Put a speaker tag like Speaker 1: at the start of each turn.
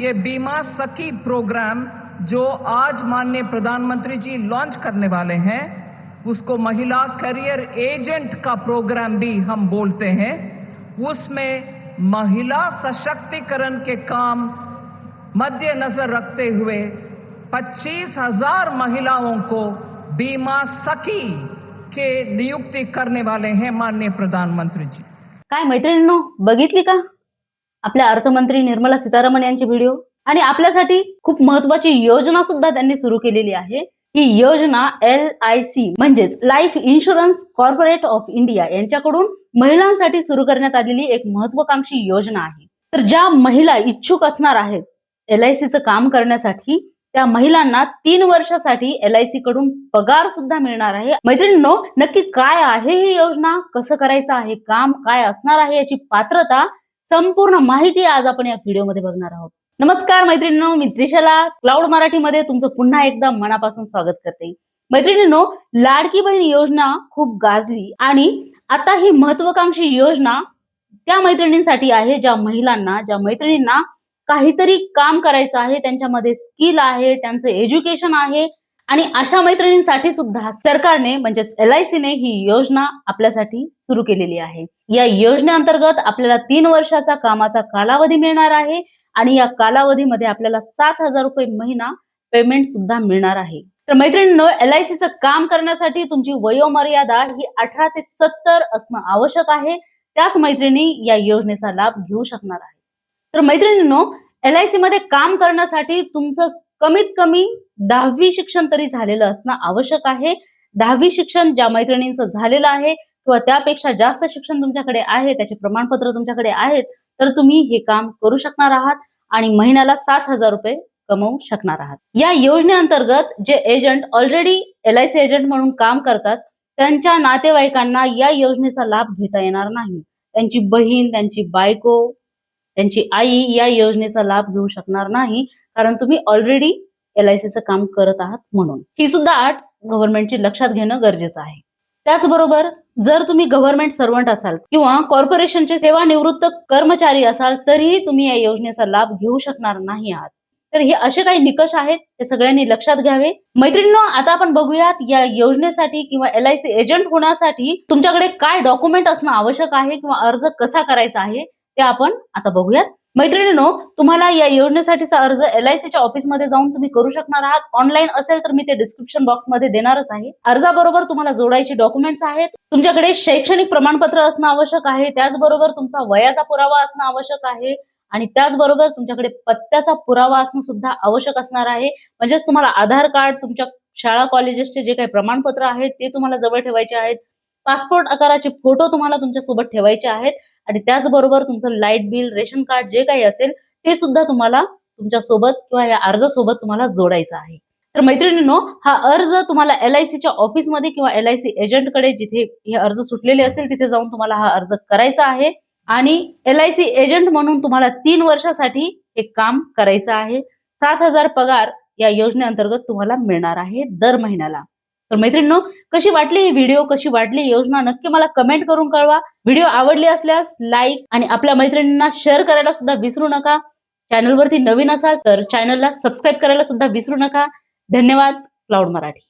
Speaker 1: ये बीमा सखी प्रोग्राम जो आज माननीय प्रधानमंत्री जी लॉन्च करने वाले हैं, उसको महिला करियर एजेंट का प्रोग्राम भी हम बोलते हैं। उसमें महिला सशक्तिकरण के काम मद्देनजर रखते हुए पच्चीस हज़ार महिलाओं को बीमा सखी के नियुक्ति करने वाले हैं माननीय प्रधानमंत्री जी।
Speaker 2: काय मैत्रिणींनो, बघितली का? आपल्या अर्थमंत्री निर्मला सीतारामन यांची व्हिडिओ आणि आपल्यासाठी खूप महत्वाची योजना सुद्धा त्यांनी सुरू केलेली आहे. ही योजना एल आय सी म्हणजेच life insurance corporate of India यांच्याकडून महिलांसाठी सुरू करण्यात आलेली एक महत्वाकांक्षी योजना आहे. तर ज्या महिला इच्छुक असणार आहेत एल आय सीचं काम करण्यासाठी त्या महिलांना तीन वर्षासाठी एल आय सी कडून पगार सुद्धा मिळणार आहे. मैत्रिणींनो नक्की काय आहे ही योजना? कसं करायचं आहे? काम काय असणार आहे याची पात्रता संपूर्ण माहिती आज आपण या व्हिडिओमध्ये बघणार आहोत. नमस्कार मैत्रिणींनो मी त्रिशला. क्लाउड मराठीमध्ये तुमचं पुन्हा एकदा मनापासून स्वागत करते. मैत्रिणींनो लाडकी बहीण योजना खूप गाजली आणि आता ही महत्वाकांक्षी योजना त्या मैत्रिणींसाठी आहे ज्या महिलांना ज्या मैत्रिणींना काहीतरी काम करायचं आहे त्यांच्यामध्ये स्किल आहे त्यांचं एज्युकेशन आहे आणि अशा मैत्रिणींसाठी सुद्धा सरकारने म्हणजेच एल आय सीने ही योजना आपल्यासाठी सुरू केलेली आहे. या योजनेअंतर्गत आपल्याला तीन वर्षाचा कामाचा कालावधी मिळणार आहे आणि या कालावधीमध्ये आपल्याला सात हजार रुपये महिना पेमेंट सुद्धा मिळणार आहे. तर मैत्रिणींनो एल आय सीचं काम करण्यासाठी तुमची वयोमर्यादा ही अठरा ते सत्तर असणं आवश्यक आहे. त्याच मैत्रिणी या योजनेचा लाभ घेऊ शकणार आहे. तर मैत्रिणींनो एल आय सी मध्ये काम करण्यासाठी तुमचं कमीत कमी दहावी शिक्षण तरी झालेलं असणं आवश्यक आहे. दहावी शिक्षण ज्या मैत्रिणींचं झालेलं आहे किंवा त्यापेक्षा जास्त शिक्षण तुमच्याकडे आहे त्याचे प्रमाणपत्र तुमच्याकडे आहेत तर तुम्ही हे काम करू शकणार आहात आणि महिन्याला सात हजार रुपये कमवू शकणार आहात. या योजनेअंतर्गत जे agent already L I C agent म्हणून काम करतात त्यांच्या नातेवाईकांना या योजनेचा लाभ घेता येणार नाही. त्यांची बहीण त्यांची बायको त्यांची आई या योजनेचा लाभ घेऊ शकणार नाही. कारण तुम्ही ऑलरेडी एल आय सीचं काम करत आहात म्हणून. ही सुद्धा अट गव्हर्नमेंटची लक्षात घेणं गरजेचं आहे. त्याचबरोबर जर तुम्ही गव्हर्नमेंट सर्वंट असाल किंवा कॉर्पोरेशनचे सेवानिवृत्त कर्मचारी असाल तरीही तुम्ही या योजनेचा लाभ घेऊ शकणार नाही आहात. तर हे असे काही निकष आहेत ते सगळ्यांनी लक्षात घ्यावे. मैत्रिणींनो आता आपण बघूयात या योजनेसाठी किंवा एल आय सी एजंट होण्यासाठी तुमच्याकडे काय डॉक्युमेंट असणं आवश्यक आहे किंवा अर्ज कसा करायचा आहे ते आपण आता बघूयात. मैत्रिणींनो तुम्हाला या योजनेसाठीचा अर्ज एल आय सीच्या ऑफिसमध्ये जाऊन तुम्ही करू शकणार आहात. ऑनलाईन असेल तर मी ते डिस्क्रिप्शन बॉक्समध्ये देणारच आहे. अर्जाबरोबर तुम्हाला जोडायचे डॉक्युमेंट्स आहेत. तुमच्याकडे शैक्षणिक प्रमाणपत्र असणं आवश्यक आहे. त्याचबरोबर तुमचा वयाचा पुरावा असणं आवश्यक आहे. आणि त्याचबरोबर तुमच्याकडे पत्त्याचा पुरावा असणं सुद्धा आवश्यक असणार आहे. म्हणजेच तुम्हाला आधार कार्ड तुमच्या शाळा कॉलेजेसचे जे काही प्रमाणपत्र आहेत ते तुम्हाला जवळ ठेवायचे आहेत. पासपोर्ट आकाराचे फोटो तुम्हाला तुमच्यासोबत ठेवायचे आहेत. आणि त्याचबरोबर तुमचं लाइट बिल रेशन कार्ड जे काही असेल ते सुद्धा तुम्हाला तुमच्यासोबत किंवा या अर्जासोबत तुम्हाला जोडायचं आहे. तर मैत्रिणींनो हा अर्ज तुम्हाला एल आय सीच्या ऑफिसमध्ये किंवा एल आय सी एजंटकडे जिथे हे अर्ज सुटलेले असतील तिथे जाऊन तुम्हाला हा अर्ज करायचा आहे. आणि एल आय सी एजंट म्हणून तुम्हाला तीन वर्षासाठी हे काम करायचं आहे. सात हजार पगार या योजनेअंतर्गत तुम्हाला मिळणार आहे दर महिन्याला. तर मैत्रिणींनो कशी वाटली ही व्हिडिओ कशी वाटली योजना? नक्की मला कमेंट करून कळवा. व्हिडिओ आवडली असल्यास लाईक आणि आपल्या मैत्रिणींना शेअर करायला सुद्धा विसरू नका. चॅनलवरती नवीन असाल तर चॅनलला सबस्क्राईब करायला सुद्धा विसरू नका. धन्यवाद. क्लाउड मराठी.